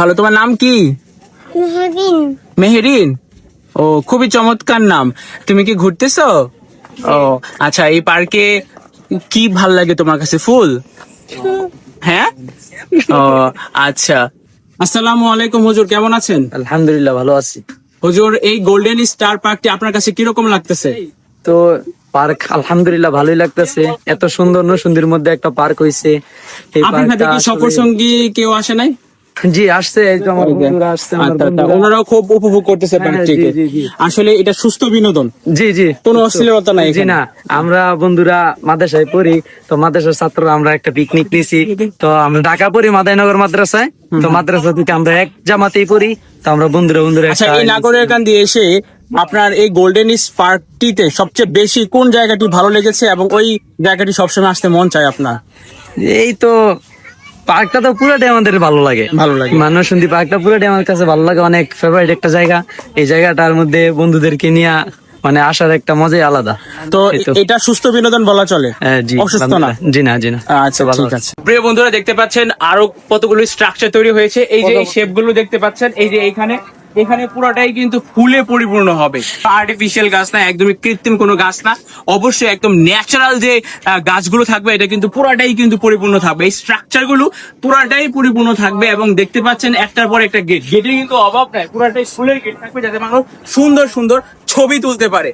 ভালো তোমার নাম কি? মেহেরিন। ও খুবই চমৎকার নাম। তুমি কি ঘুরতেছো? ও আচ্ছা এই পার্কে কি ভালো লাগে তোমার কাছে ফুল? হ্যাঁ? ও আচ্ছা। আসসালামু আলাইকুম হুজুর কেমন আছেন? আলহামদুলিল্লাহ ভালো আছি। হুজুর এই গোল্ডেন স্টার পার্কটি আপনার কাছে কীরকম লাগতেছে? তো পার্ক আলহামদুলিল্লাহ ভালোই লাগতেছে। এত সুন্দর নসুন্দির মধ্যে একটা পার্ক হইছে। আপনার সাথে কি সফর সঙ্গী কেউ আসে নাই? জি আসছে আমার বন্ধুরা আসছে আমার আচ্ছা, আচ্ছা, বন্ধুরা। ওনারাও খুব উপভোগ করতেছে হ্যাঁ। আসলে এটা সুস্থ বিনোদন। জি জি। কোনো অশ্লীলতা নাই জি না আমরা বন্ধুরা মাদ্রাসায় পড়ি তো মাদ্রাসার ছাত্ররা আমরা একটা পিকনিক নিছি। তো আমরা ঢাকা পড়ি মাদাইনগর মাদ্রাসায়। তো মাদ্রাসা থেকে আমরা এক জামাতেই পড়ি তো আমরা বন্ধুরা বন্ধুরা আচ্ছা এই নাগরের কান দিয়ে এসে আপনার এই গোল্ডেন ইস পার্কটিতে সবচেয়ে বেশি কোন জায়গাটি ভালো লেগেছে এবং ওই জায়গাটি সবসময় আসতে মন চায় আপনার? এই তো পার্কটা তো পুরোটাই আমাদের ভালো লাগে। ভালো লাগে। মানুষ শুনতে পার্কটা পুরোটাই আমার কাছে ভালো লাগে অনেক ফেভারিট একটা জায়গা। এই জায়গাটার মধ্যে বন্ধুদেরকে নিয়ে মানে আসার একটা মজাই আলাদা। তো এটা সুস্থ বিনোদন বলা চলে? হ্যাঁ, জি অসুস্থ না? জি না জি না। আচ্ছা ভালো ঠিক আছে। প্রিয় বন্ধুরা দেখতে পাচ্ছেন আরও কতগুলো স্ট্রাকচার তৈরি হয়েছে। এই যে শেপগুলো দেখতে পাচ্ছেন। এই যে এখানে এখানে পুরোটাই কিন্তু ফুলে পরিপূর্ণ হবে। আর্টিফিশিয়াল গাছ না, একদমই কৃত্রিম কোনো গাছ না। অবশ্যই একদম ন্যাচারাল যে গাছগুলো থাকবে, এটা কিন্তু পুরাটাই কিন্তু পরিপূর্ণ থাকবে। এই স্ট্রাকচারগুলো পুরাটাই পরিপূর্ণ থাকবে এবং দেখতে পাচ্ছেন একটার পর একটা গেট গেটের কিন্তু অভাব নাই, পুরাটাই ফুলের গেট থাকবে যাতে মানুষ সুন্দর সুন্দর ছবি তুলতে পারে।